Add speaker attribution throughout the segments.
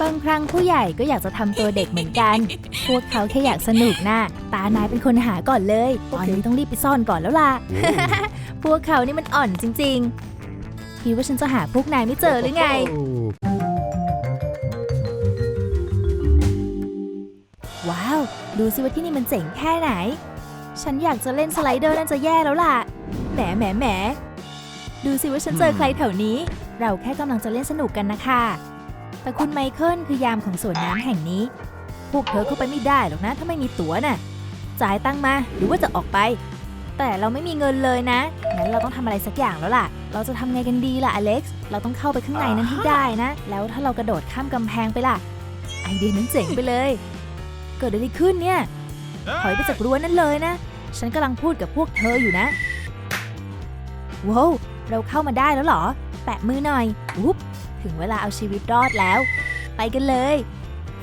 Speaker 1: บางครั้งผู้ใหญ่ก็อยากจะทำตัวเด็กเหมือนกัน พวกเขาแค่อยากสนุกนะตานายเป็นคนหาก่อนเลย ตอนนี้ต้องรีบไปซ่อนก่อนแล้วล่ะ พวกเขานี่มันอ่อนจริงๆคิดว่าฉันจะหาพวกนายไม่เจอหรือไง ว้าว ดูสิว่าที่นี่มันเจ๋งแค่ไหน ฉันอยากจะเล่นสไลเดอร์นั่นจะแย่แล้วล่ะ แหมแหมแหมดูสิว่าฉันเจอใครแถวนี้ เราแค่กำลังจะเล่นสนุกกันนะคะ แต่คุณไมเคิลคือยามของสวนน้ำแห่งนี้ พวกเธอเข้าไปไม่ได้หรอกนะ ถ้าไม่มีตั๋วน่ะ จ่ายตังมาหรือว่าจะออกไป แต่เราไม่มีเงินเลยนะ งั้นเราต้องทำอะไรสักอย่างแล้วล่ะ เราจะทำไงกันดีล่ะอเล็กซ์ เราต้องเข้าไปข้างในนั้นให้ได้นะ แล้วถ้าเรากระโดดข้ามกำแพงไปล่ะ ไอเดียนั้นเจ๋งไปเลย เกิดอะไรขึ้นเนี่ย ถอยไปจากรั้วนั้นเลยนะ ฉันกำลังพูดกับพวกเธออยู่นะว้าวเราเข้ามาได้แล้วเหรอ แปะมือหน่อยอุ๊บ ถึงเวลาเอาชีวิตรอดแล้ว ไปกันเลย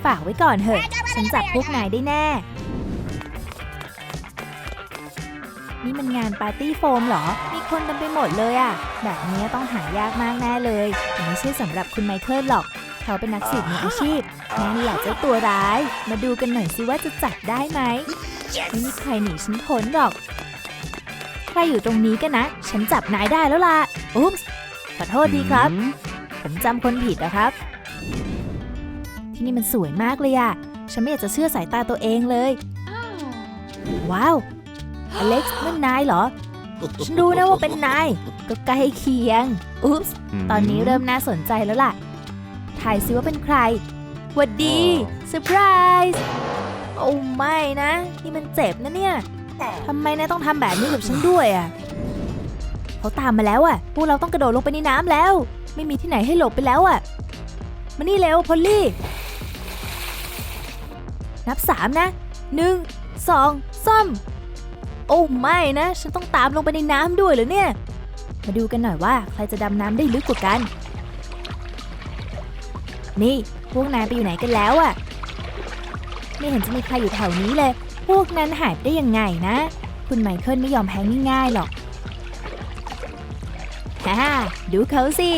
Speaker 1: ฝากไว้ก่อนเถอะ ฉันจับพวกนายได้แน่ นี่มันงานปาร์ตี้โฟมเหรอ มีคนเต็มไปหมดเลยอะแบบนี้ต้องหายากมากแน่เลยแต่ไม่ใช่สำหรับคุณไมเคิลหรอก เขาเป็นนักสืบมืออาชีพนั่นแหละเจ้าตัวร้าย มาดูกันหน่อยสิว่าจะจับได้ไหมไม่มีใครหนีฉันพ้นหรอก ใครอยู่ตรงนี้กันนะ ฉันจับนายได้แล้วล่ะ อุ๊บส์ขอโทษดีครับ ผมจำคนผิดนะครับ ที่นี่มันสวยมากเลยอะฉันไม่อยากจะเชื่อสายตาตัวเองเลย ว้าว อเล็กซ์นั่นนายเหรอ ฉันรู้นะว่าเป็นนาย ก็ใกล้เคียง อุ๊บส์ตอนนี้เริ่มน่าสนใจแล้วล่ะ ถ่ายซิว่าเป็นใครหวัดดีเซอร์ไพรส์โอ้ไม่นะ นี่มันเจ็บนะเนี่ยทำไมนายต้องทำแบบนี้กับฉันด้วยอะเขาตามมาแล้วอะ พวกเราต้องกระโดดลงไปในน้ำแล้วไม่มีที่ไหนให้หลบไปแล้วอะ มานี่เร็วพอลลี่ นับสามนะหนึ่งสองสามโอ้ไม่นะ ฉันต้องตามลงไปในน้ำด้วยเหรอเนี่ย มาดูกันหน่อยว่าใครจะดำน้ำได้ลึกกว่ากัน นี่พวกนายไปอยู่ไหนกันแล้วอะไม่เห็นจะมีใครอยู่แถวนี้เลย พวกนั้นหายไปได้ยังไงนะ คุณไมเคิลไม่ยอมแพ้ง่ายๆหรอกฮ่าดูเขาสิ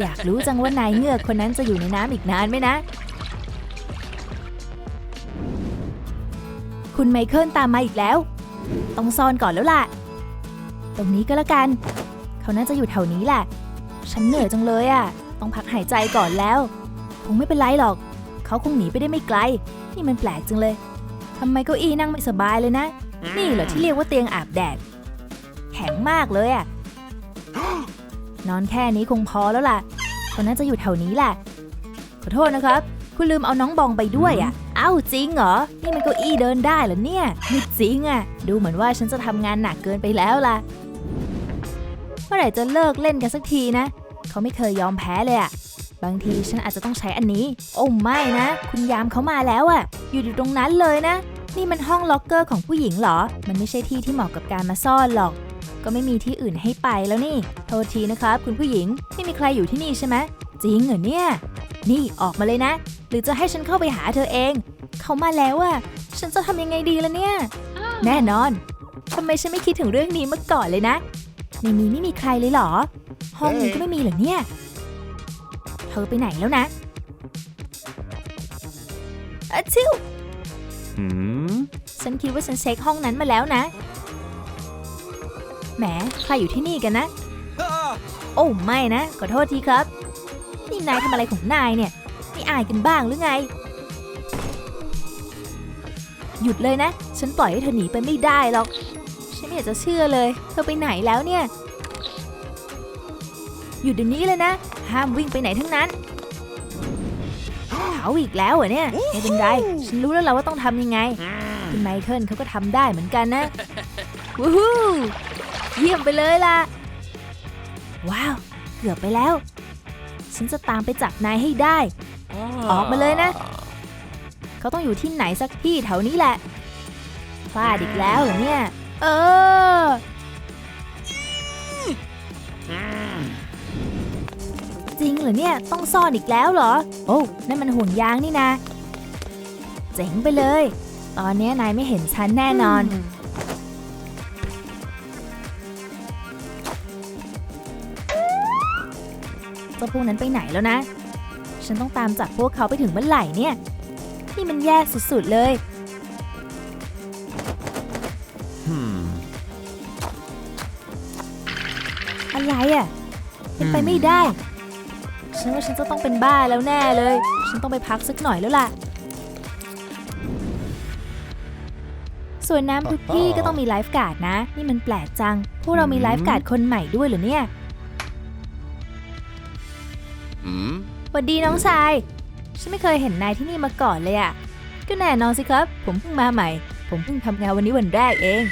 Speaker 1: อยากรู้จังว่านายเงือกคนนั้นจะอยู่ในน้ำอีกนานไหมนะ คุณไมเคิลตามมาอีกแล้ว ต้องซ่อนก่อนแล้วล่ะ ตรงนี้ก็แล้วกัน เขาน่าจะอยู่แถวนี้แหละ ฉันเหนื่อยจังเลยอะต้องพักหายใจก่อนแล้ว คงไม่เป็นไรหรอก เขาคงหนีไปได้ไม่ไกล นี่มันแปลกจังเลยทำไมเก้าอี้นั่งไม่สบายเลยนะ นี่เหรอที่เรียกว่าเตียงอาบแดด แข็งมากเลยอะ นอนแค่นี้คงพอแล้วล่ะเขาน่าจะอยู่แถวนี้แหละ ขอโทษนะครับ คุณลืมเอาน้องบองไปด้วยอะเอ้าจริงเหรอ นี่มันเก้าอี้เดินได้เหรอเนี่ยไม่จริงอะดูเหมือนว่าฉันจะทำงานหนักเกินไปแล้วล่ะ เมื่อไหร่จะเลิกเล่นกันสักทีนะ เขาไม่เคยยอมแพ้เลยอะบางทีฉันอาจจะต้องใช้อันนี้ โอ้ไม่นะ คุณยามเขามาแล้วอะอยู่อยู่ตรงนั้นเลยนะ นี่มันห้องล็อกเกอร์ของผู้หญิงเหรอ มันไม่ใช่ที่ที่เหมาะกับการมาซ่อนหรอก ก็ไม่มีที่อื่นให้ไปแล้วนี่ โทษทีนะครับ คุณผู้หญิง ไม่มีใครอยู่ที่นี่ใช่ไหมจริงเหรอเนี่ย นี่ออกมาเลยนะ หรือจะให้ฉันเข้าไปหาเธอเอง เขามาแล้วอะฉันจะทำยังไงดีล่ะเนี่ย แน่นอนทำไมฉันไม่คิดถึงเรื่องนี้มาก่อนเลยนะในนี้ไม่มีใครเลยเหรอ ห้องนี้ก็ไม่มีเหรอเนี่ย เธอไปไหนแล้วนะอะชิว
Speaker 2: Hmm?
Speaker 1: ฉันคิดว่าฉันเช็คห้องนั้นมาแล้วนะ แหมใครอยู่ที่นี่กันนะ โอ้ไม่นะ ขอโทษทีครับ นี่นายทำอะไรของนายเนี่ยไม่อายกันบ้างหรือไง หยุดเลยนะ ฉันปล่อยให้เธอหนีไปไม่ได้หรอก ฉันไม่อยากจะเชื่อเลย เธอไปไหนแล้วเนี่ย หยุดเดี๋ยวนี้เลยนะ ห้ามวิ่งไปไหนทั้งนั้นเขาอีกแล้วเหรอเนี่ยไม่เป็นไร ฉันรู้แล้วเราว่าต้องทำยังไง คุณไมเคิลเขาก็ทำได้เหมือนกันนะ วู้ฮู้ เยี่ยมไปเลยล่ะ ว้าว เกือบไปแล้ว ฉันจะตามไปจับนายให้ได้ ออกมาเลยนะ เขาต้องอยู่ที่ไหนสักที่แถวนี้แหละ พลาดอีกแล้วเหรอเนี่ย เออ จริงเหรอเนี่ย ต้องซ่อนอีกแล้วเหรอ โอ้นั่นมันห่วงยางนี่นะ เจ๋งไปเลย ตอนนี้นายไม่เห็นฉันแน่นอน จ้าพวกนั้นไปไหนแล้วนะ ฉันต้องตามจับพวกเขาไปถึงเมื่อไหร่เนี่ย นี่มันแย่สุดๆเลย
Speaker 2: Hmm.
Speaker 1: อะไรอะ่ะ เป็นไปไม่ได้ ฉันว่าฉันจะต้องเป็นบ้าแล้วแน่เลย ฉันต้องไปพักสักหน่อยแล้วล่ะ ส่วนน้ำทุกที่ก็ต้องมีไลฟ์การ์ดนะ นี่มันแปลกจัง พวกเรามีไลฟ์การ์ดคนใหม่ด้วยเหรอเนี่ย วัดดีน้องชาย ฉันไม่เคยเห็นนายที่นี่มาก่อนเลยอะ่ะก็แน่นอนสิครับ ผมเพิ่งมาใหม่ ผมเพิ่งทำงานวันนี้วันแรกเอง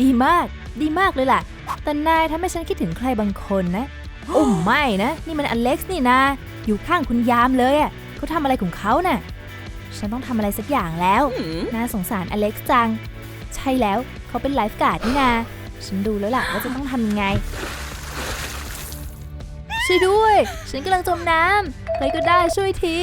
Speaker 1: ดีมาก ดีมากเลยล่ะ แต่นายทำให้ฉันคิดถึงใครบางคนนะ โอ้ไม่นะ นี่มันอเล็กซ์นี่นา อยู่ข้างคุณยามเลยอะ่ะเขาทำอะไรของเขาน่ะ ฉันต้องทำอะไรสักอย่างแล้ว น่าสงสารอเล็กซ์จัง ใช่แล้ว เขาเป็นไลฟ์การ์ดนี่นา ฉันดูแล้วล่ะว่าจะต้องทำยังไง ช่วยด้วย ฉันกำลังจมน้ำใครก็ได้ช่วยที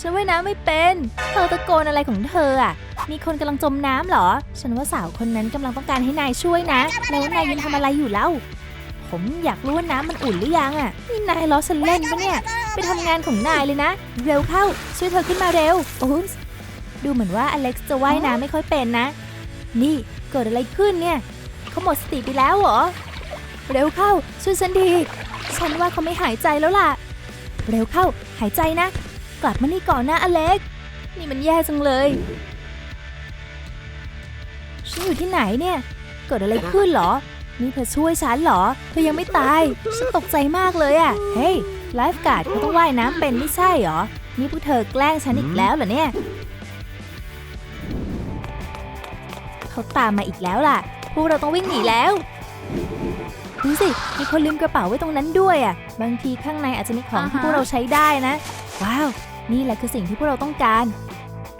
Speaker 1: ฉันว่ายน้ำไม่เป็น เธอตะโกนอะไรของเธออะ มีคนกำลังจมน้ำเหรอ ฉันว่าสาวคนนั้นกำลังต้องการให้นายช่วยนะ แล้วนายยังทำอะไรอยู่แล้วผมอยากรู้ว่าน้ำมันอุ่นหรือยังอะ นี่นายล้อฉันเล่นปะเนี่ย ไปทำงานของนายเลยนะ เร็วเข้า ช่วยเธอขึ้นมาเร็ว โอ้ยดูเหมือนว่าอเล็กซ์จะว่ายน้ำไม่ค่อยเป็นนะ นี่เกิดอะไรขึ้นเนี่ย เขาหมดสติไปแล้วเหรอ เร็วเข้า ช่วยฉันทีฉันว่าเขาไม่หายใจแล้วล่ะ เร็วเข้า หายใจนะ กลับมานี่ก่อนนะอเล็ก นี่มันแย่จังเลย ฉันอยู่ที่ไหนเนี่ย เกิดอะไรขึ้นหรอ นี่เธอช่วยฉันหรอ เธอยังไม่ตาย ฉันตกใจมากเลยอะ่ะเฮ้ย ไลฟ์การ์ดเขาต้องว่ายน้ำเป็นไม่ใช่หรอ นี่พวกเธอแกล้งฉันอีกแล้วเหรอเนี่ย เขาตามมาอีกแล้วล่ะ พวกเราต้องวิ่งหนีแล้ว ดูสิมีคนลืมกระเป๋าไว้ตรงนั้นด้วยอะ บางทีข้างในอาจจะมีของที่
Speaker 3: อ่าฮะ
Speaker 1: พวกเราใช้ได้นะ ว้าว นี่แหละคือสิ่งที่พวกเราต้องการ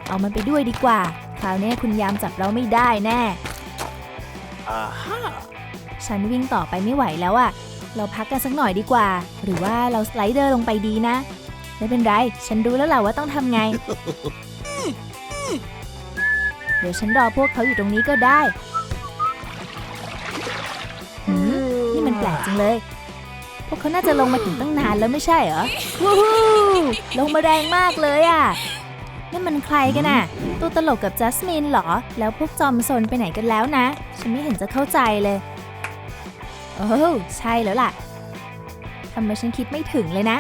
Speaker 1: เอามันไปด้วยดีกว่า คราวนี้คุณยามจับเราไม่ได้แน่
Speaker 2: Aha.
Speaker 1: ฉันวิ่งต่อไปไม่ไหวแล้วอะเราพักกันสักหน่อยดีกว่า หรือว่าเราสไลเดอร์ลงไปดีนะ ไม่เป็นไร ฉันรู้แล้วแหละว่าต้องทำไง เดี๋ยวฉันรอพวกเขาอยู่ตรงนี้ก็ได้ จังเลย พวกเขาน่าจะลงมาถึงตั้งนานแล้วไม่ใช่เหรอวู้ฮู้ลงมาแรงมากเลยอะนั่นมันใครกันอะตัวตลกกับจัสมินเหรอ แล้วพวกจอมซนไปไหนกันแล้วนะ ฉันไม่เห็นจะเข้าใจเลย โอ้ใช่แล้วล่ะทำไมฉันคิดไม่ถึงเลยนะ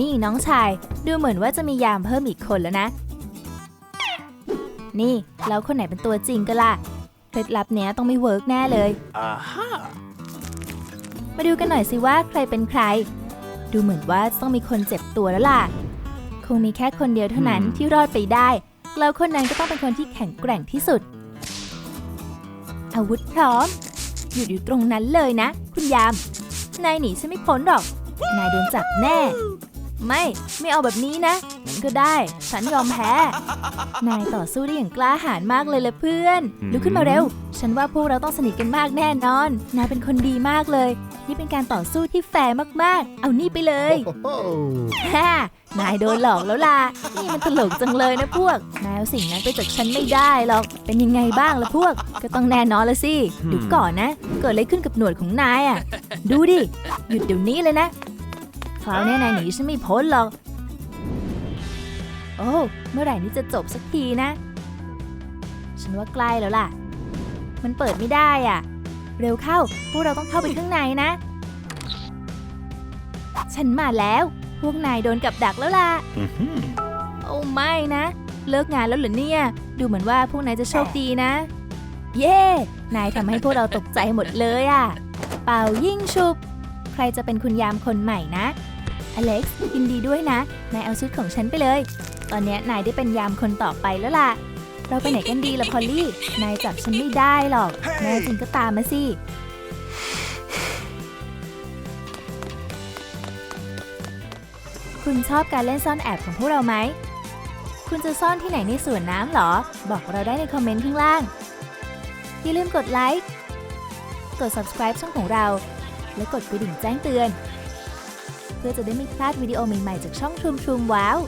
Speaker 1: นี่น้องชาย ดูเหมือนว่าจะมียามเพิ่มอีกคนแล้วนะ นี่ แล้วคนไหนเป็นตัวจริงก็ล่ะ เคล็ดลับเนี้ยต้องไม่เวิร์กแน่เลย
Speaker 2: Aha.
Speaker 1: มาดูกันหน่อยสิว่าใครเป็นใคร ดูเหมือนว่าจะต้องมีคนเจ็บตัวแล้วล่ะ คงมีแค่คนเดียวเท่านั้น
Speaker 2: อืม
Speaker 1: ที่รอดไปได้ แล้วคนนั้นก็ต้องเป็นคนที่แข็งแกร่งที่สุด อาวุธพร้อม หยุดอยู่ตรงนั้นเลยนะ คุณยาม นายหนีฉันไม่พ้นหรอก นายโดนจับแน่ ไม่ไม่เอาแบบนี้นะ งั้นก็ได้ ฉันยอมแพ้ นายต่อสู้ได้อย่างกล้าหาญมากเลยละเพื่อนลุกขึ้นมาเร็ว ฉันว่าพวกเราต้องสนิทกันมากแน่นอน นายเป็นคนดีมากเลย นี่เป็นการต่อสู้ที่แฟร์มากๆ เอานี่ไปเลยฮ่านายโดนหลอกแล้วล่ะ นี่มันตลกจังเลยนะพวก นายเอาสิ่งนั้นไปจากฉันไม่ได้หรอก เป็นยังไงบ้างล่ะพวก ก็ต้องแน่นอนละสิดูก่อนนะ เกิดอะไรขึ้นกับหนวดของนายอะ ดูดิ หยุดเดี๋ยวนี้เลยนะ คราวนี้นายหนีฉันไม่พ้นหรอก โอ้เมื่อไหร่นี่จะจบสักทีนะ ฉันว่าใกล้แล้วล่ะ มันเปิดไม่ได้อะ เร็วเข้า พวกเราต้องเข้าไปข้างในนะ ฉันมาแล้ว พวกนายโดนกับดักแล้วล่ะ
Speaker 2: Mhm.
Speaker 1: โอ้ไม่นะ เลิกงานแล้วเหรอเนี่ย ดูเหมือนว่าพวกนายจะโชคดีนะ เย่นายทำให้พวกเราตกใจหมดเลยอะเป่ายิ่งชุบ ใครจะเป็นคุณยามคนใหม่นะ อเล็กซ์ยินดีด้วยนะ นายเอาชุดของฉันไปเลย ตอนนี้นายได้เป็นยามคนต่อไปแล้วล่ะ เราไปไหนกันดีล่ะพอลลี่ นายจับฉันไม่ได้หรอก แน่จริงก็ตามมาสิ คุณชอบการเล่นซ่อนแอบของพวกเราไหม คุณจะซ่อนที่ไหนในสวนน้ำหรอ บอกเราได้ในคอมเมนต์ข้างล่าง อย่าลืมกดไลค์ กด subscribe ช่องของเรา และกดกระดิ่งแจ้งเตือน พื่อจะได้ไม่พลาดวิดีโอใหม่ๆจากช่องชุมชุมว้าว